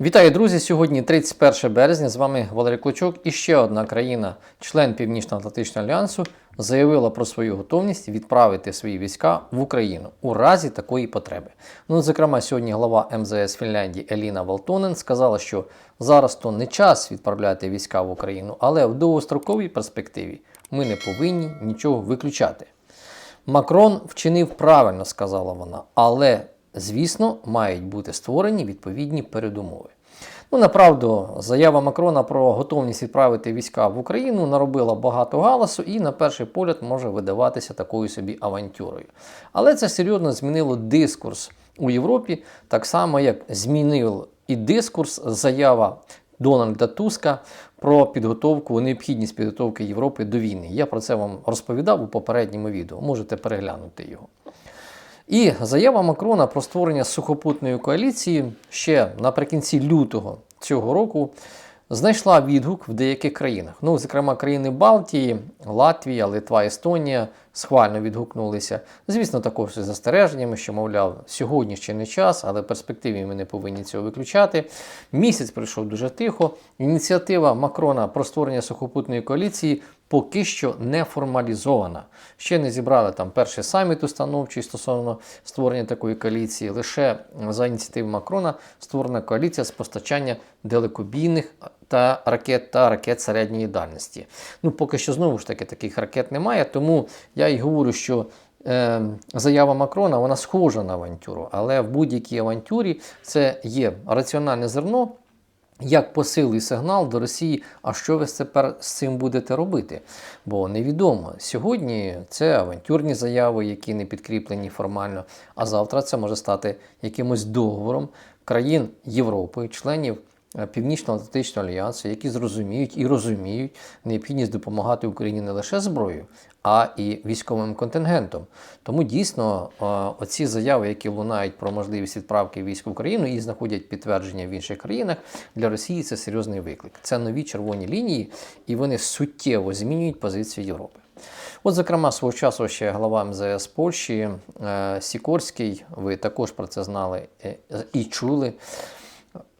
Вітаю, друзі! Сьогодні 31 березня. З вами Валерій Клочок. І ще одна країна, член Північно-Атлантичного альянсу, заявила про свою готовність відправити свої війська в Україну у разі такої потреби. Ну, зокрема, сьогодні глава МЗС Фінляндії Еліна Валтонен сказала, що зараз то не час відправляти війська в Україну, але в довгостроковій перспективі ми не повинні нічого виключати. Макрон вчинив правильно, сказала вона, але, звісно, мають бути створені відповідні передумови. Ну, направду, заява Макрона про готовність відправити війська в Україну наробила багато галасу і, на перший погляд, може видаватися такою собі авантюрою. Але це серйозно змінило дискурс у Європі, так само як змінив і дискурс заява Дональда Туска про підготовку, необхідність підготовки Європи до війни. Я про це вам розповідав у попередньому відео. Можете переглянути його. І заява Макрона про створення сухопутної коаліції ще наприкінці лютого цього року знайшла відгук в деяких країнах. Ну, зокрема, країни Балтії, Латвія, Литва, Естонія схвально відгукнулися. Звісно, також з застереженнями, що, мовляв, сьогодні ще не час, але в перспективі ми не повинні цього виключати. Місяць пройшов дуже тихо. Ініціатива Макрона про створення сухопутної коаліції поки що не формалізована. Ще не зібрали там перший саміт установчий стосовно створення такої коаліції. Лише за ініціативи Макрона створена коаліція з постачання далекобійних та ракет та ракет середньої дальності. Ну, поки що знову ж таки таких ракет немає, тому я й говорю, що. Е, заява Макрона вона схожа на авантюру, але в будь-якій авантюрі це є раціональне зерно, як посилий сигнал до Росії, а що ви тепер з цим будете робити? Бо невідомо. Сьогодні це авантюрні заяви, які не підкріплені формально, а завтра це може стати якимось договором країн Європи, членів Північно-Атлантичного альянсу, які зрозуміють і розуміють необхідність допомагати Україні не лише зброєю, а і військовим контингентом. Тому дійсно е, оці заяви, які лунають про можливість відправки військ в Україну і знаходять підтвердження в інших країнах, для Росії це серйозний виклик. Це нові червоні лінії, і вони суттєво змінюють позицію Європи. От, зокрема, свого часу ще глава МЗС Польщі е, Сікорський, ви також про це знали е, і чули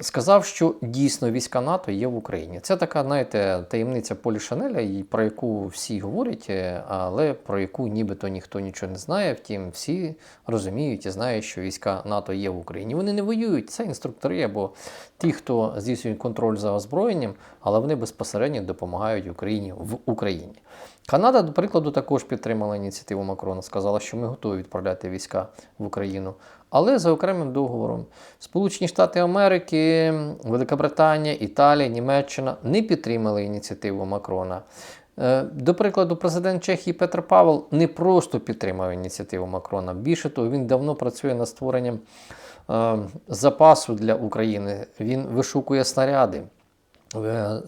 сказав, що дійсно війська НАТО є в Україні. Це така, знаєте, таємниця Полі Шанеля, про яку всі говорять, е, але про яку нібито ніхто нічого не знає. Втім, всі розуміють і знають, що війська НАТО є в Україні. Вони не воюють, це інструктори або ті, хто здійснює контроль за озброєнням, але вони безпосередньо допомагають Україні в Україні. Канада, до прикладу, також підтримала ініціативу Макрона, сказала, що ми готові відправляти війська в Україну, але за окремим договором. Сполучені Штати Америки, Велика Британія, Італія, Німеччина не підтримали ініціативу Макрона. Е, До прикладу, президент Чехії Петр Павел не просто підтримав ініціативу Макрона. Більше того, він давно працює над створенням е, запасу для України. Він вишукує снаряди. Е,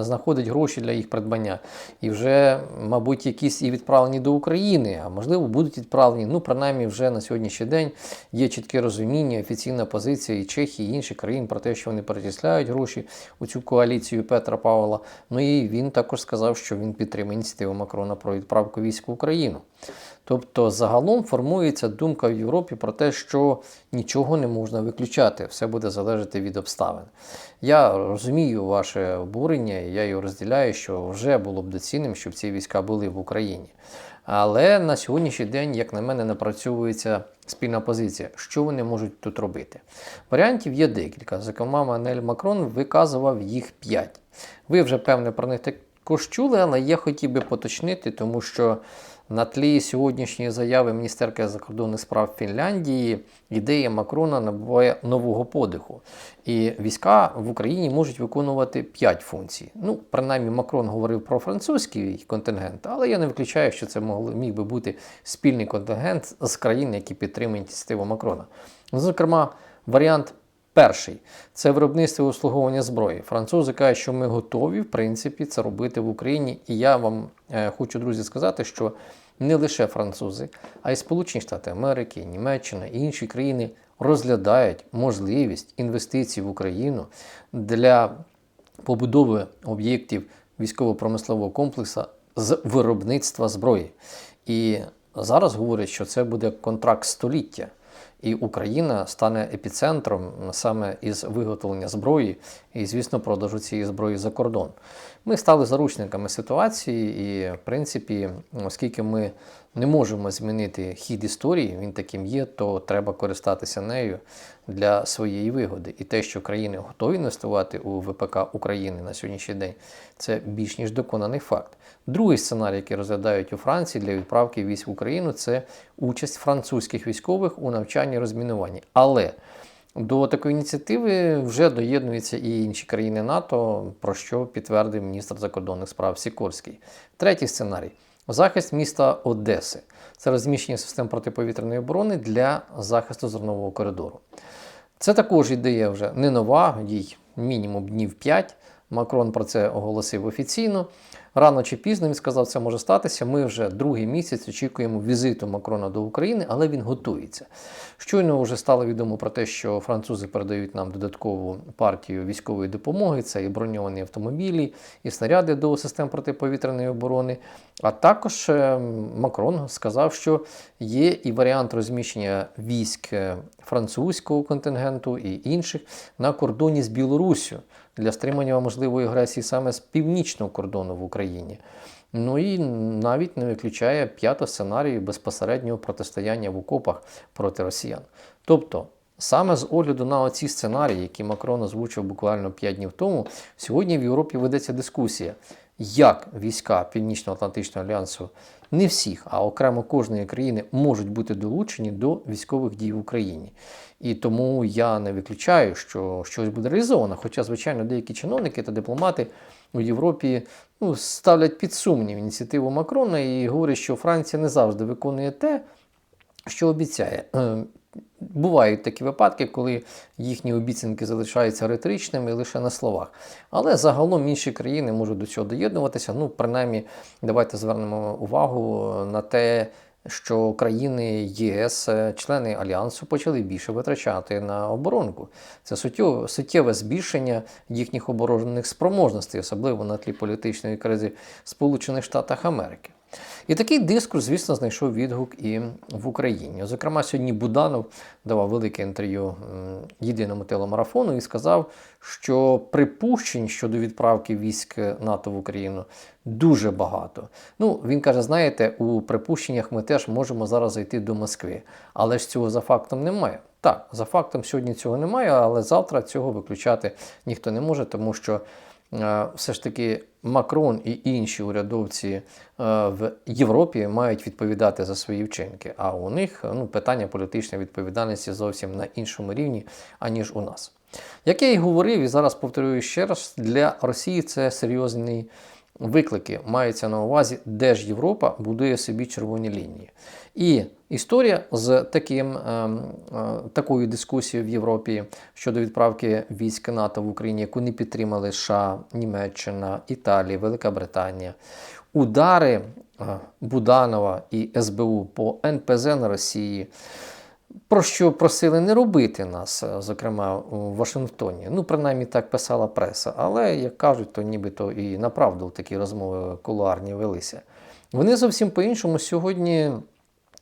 знаходить гроші для їх придбання. І вже, мабуть, якісь і відправлені до України, а можливо, будуть відправлені. Ну, принаймні, вже на сьогоднішній день є чітке розуміння, офіційна позиція і Чехії, і інших країн про те, що вони перечисляють гроші у цю коаліцію Петра Павла. Ну і він також сказав, що він підтримує ініціативу Макрона про відправку військ в Україну. Тобто загалом формується думка в Європі про те, що нічого не можна виключати, все буде залежати від обставин. Я розумію ваше обурення, і я його розділяю, що вже було б доцільним, щоб ці війська були в Україні. Але на сьогоднішній день, як на мене, напрацьовується спільна позиція, що вони можуть тут робити. Варіантів є декілька. Зокрема, Манель Макрон виказував їх п'ять. Ви вже певне про них також чули, але я хотів би поточнити, тому що на тлі сьогоднішньої заяви міністерки закордонних справ Фінляндії ідея Макрона набуває нового подиху. І війська в Україні можуть виконувати п'ять функцій. Ну, принаймні, Макрон говорив про французький контингент, але я не виключаю, що це міг би бути спільний контингент з країн, які підтримують ініціативу Макрона. Зокрема, варіант. Перший це виробництво і услуговування зброї. Французи кажуть, що ми готові, в принципі, це робити в Україні. І я вам е, хочу, друзі, сказати, що не лише французи, а й Сполучені Штати Америки, Німеччина і інші країни розглядають можливість інвестицій в Україну для побудови об'єктів військово-промислового комплексу з виробництва зброї. І зараз говорять, що це буде контракт століття. І Україна стане епіцентром саме із виготовлення зброї і, звісно, продажу цієї зброї за кордон. Ми стали заручниками ситуації, і, в принципі, оскільки ми не можемо змінити хід історії, він таким є, то треба користатися нею для своєї вигоди. І те, що країни готові інвестувати у ВПК України на сьогоднішній день, це більш ніж доконаний факт. Другий сценарій, який розглядають у Франції для відправки військ в Україну, це участь французьких військових у навчанні розмінуванні. Але до такої ініціативи вже доєднуються і інші країни НАТО, про що підтвердив міністр закордонних справ Сікорський. Третій сценарій захист міста Одеси. Це розміщення систем протиповітряної оборони для захисту зернового коридору. Це також ідея вже не нова, їй мінімум днів 5. Макрон про це оголосив офіційно. Рано чи пізно він сказав, це може статися. Ми вже другий місяць очікуємо візиту Макрона до України, але він готується. Щойно вже стало відомо про те, що французи передають нам додаткову партію військової допомоги. Це і броньовані автомобілі, і снаряди до систем протиповітряної оборони. А також е, Макрон сказав, що є і варіант розміщення військ е, французького контингенту і інших на кордоні з Білоруссю для стримання можливої агресії саме з північного кордону в Україні. Ну і навіть не виключає п'ятого сценарію безпосереднього протистояння в окопах проти росіян. Тобто, саме з огляду на оці сценарії, які Макрон озвучив буквально 5 днів тому, сьогодні в Європі ведеться дискусія, як війська Північно-Атлантичного альянсу не всіх, а окремо кожної країни можуть бути долучені до військових дій в Україні. І тому я не виключаю, що щось буде реалізовано. Хоча, звичайно, деякі чиновники та дипломати у Європі ну, ставлять під сумнів ініціативу Макрона і говорять, що Франція не завжди виконує те, що обіцяє. Е, Бувають такі випадки, коли їхні обіцянки залишаються риторичними лише на словах. Але загалом інші країни можуть до цього доєднуватися. Ну, принаймні, давайте звернемо увагу на те, що країни ЄС, члени Альянсу, почали більше витрачати на оборонку. Це суттєве, збільшення їхніх оборонних спроможностей, особливо на тлі політичної кризи Сполучених Штатах Америки. І такий дискурс, звісно, знайшов відгук і в Україні. Зокрема, сьогодні Буданов давав велике інтерв'ю єдиному телемарафону і сказав, що припущень щодо відправки військ НАТО в Україну дуже багато. Ну, він каже: знаєте, у припущеннях ми теж можемо зараз зайти до Москви, але ж цього за фактом немає. Так, за фактом сьогодні цього немає, але завтра цього виключати ніхто не може, тому що все ж таки Макрон і інші урядовці в Європі мають відповідати за свої вчинки. А у них ну, питання політичної відповідальності зовсім на іншому рівні, аніж у нас. Як я і говорив, і зараз повторюю ще раз, для Росії це серйозний виклики. Мається на увазі, де ж Європа будує собі червоні лінії. І історія з таким, е, е, такою дискусією в Європі щодо відправки військ НАТО в Україні, яку не підтримали США, Німеччина, Італія, Велика Британія. Удари е, Буданова і СБУ по НПЗ на Росії. Про що просили не робити нас, зокрема у Вашингтоні. Ну, принаймні так писала преса. Але, як кажуть, то нібито і направду такі розмови кулуарні велися. Вони зовсім по-іншому сьогодні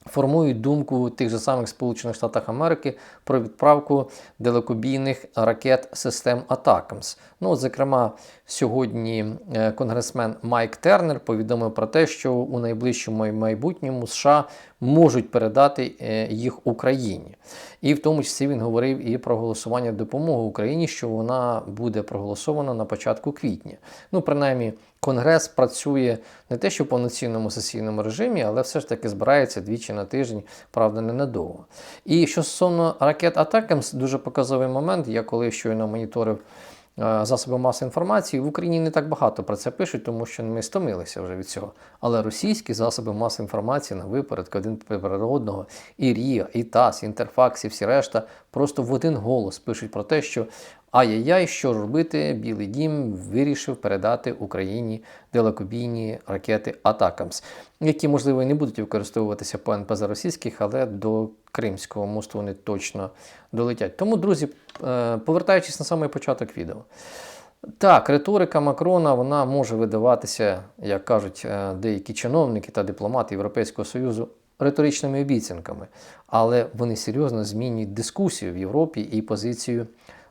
формують думку тих же самих Сполучених Штатів Америки про відправку далекобійних ракет систем Атакамс. Ну, зокрема, сьогодні е, конгресмен Майк Тернер повідомив про те, що у найближчому майбутньому США можуть передати е, їх Україні. І в тому числі він говорив і про голосування допомоги Україні, що вона буде проголосована на початку квітня. Ну, принаймні, Конгрес працює не те, що в повноцінному сесійному режимі, але все ж таки збирається двічі на тиждень, правда, ненадовго. І що стосовно ракет Атакамс, дуже показовий момент. Я коли щойно моніторив. Е, засоби масової інформації в Україні не так багато про це пишуть, тому що ми стомилися вже від цього. Але російські засоби масової інформації на випередку один природного, і РІА, і ТАСС, Інтерфакс, і всі решта просто в один голос пишуть про те, що ай-яй-яй, що ж робити, Білий Дім вирішив передати Україні далекобійні ракети Атакамс, які, можливо, і не будуть використовуватися по НПЗ російських, але до Кримського мосту вони точно долетять. Тому, друзі, е, повертаючись на самий початок відео. Так, риторика Макрона вона може видаватися, як кажуть е, деякі чиновники та дипломати Європейського Союзу, риторичними обіцянками, але вони серйозно змінюють дискусію в Європі і позицію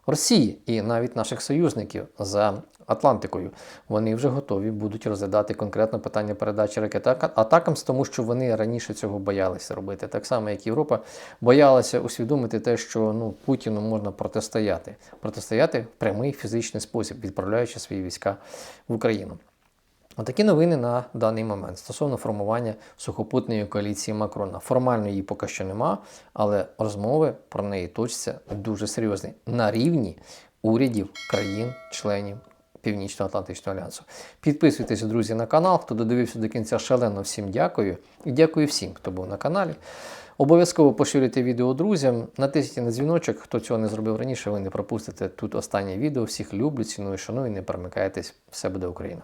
Росії і навіть наших союзників за Атлантикою. Вони вже готові будуть розглядати конкретно питання передачі ракет атакам, тому що вони раніше цього боялися робити. Так само, як Європа боялася усвідомити те, що ну, Путіну можна протистояти. Протистояти в прямий фізичний спосіб, відправляючи свої війська в Україну. Отакі новини на даний момент стосовно формування сухопутної коаліції Макрона. Формально її поки що нема, але розмови про неї точаться дуже серйозні на рівні урядів країн-членів Північно-Атлантичного альянсу. Підписуйтесь, друзі, на канал. Хто додивився до кінця, шалено всім дякую. І дякую всім, хто був на каналі. Обов'язково поширюйте відео друзям, натисніть на дзвіночок. Хто цього не зробив раніше, ви не пропустите тут останнє відео. Всіх люблю, ціную, шаную, не перемикайтесь. Все буде Україна!